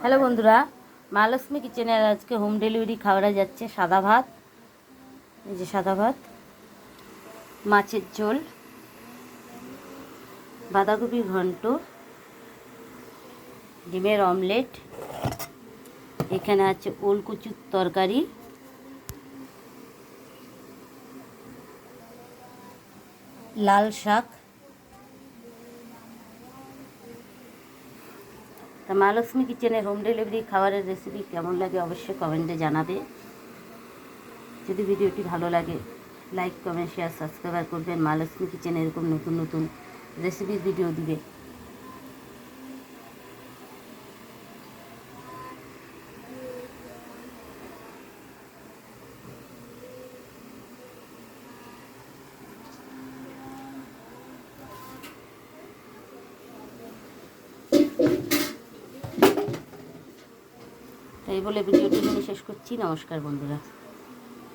Hello বন্ধুরা, মহালক্ষ্মী কিচেনের আজকে হোম ডেলিভারি খাওয়ারা যাচ্ছে সাদা ভাত। এই যে সাদা ভাত, মাছের ঝোল, বাঁধাকপি ঘন্ট, ডিমের অমলেট এখানে আছে ওলকুচুর তরকারি। লাল শাক তা মহালক্ষ্মী কিচেনের হোম ডেলিভারি খাবারের রেসিপি কেমন লাগে অবশ্যই কমেন্টে জানাবে। যদি ভিডিওটি ভালো লাগে লাইক কমেন্ট শেয়ার সাবস্ক্রাইব করবেন। মহালক্ষ্মী কিচেন এরকম নতুন নতুন রেসিপির ভিডিও দিবে। তাই বলে ভিডিওটি শেষ করছি। নমস্কার বন্ধুরা।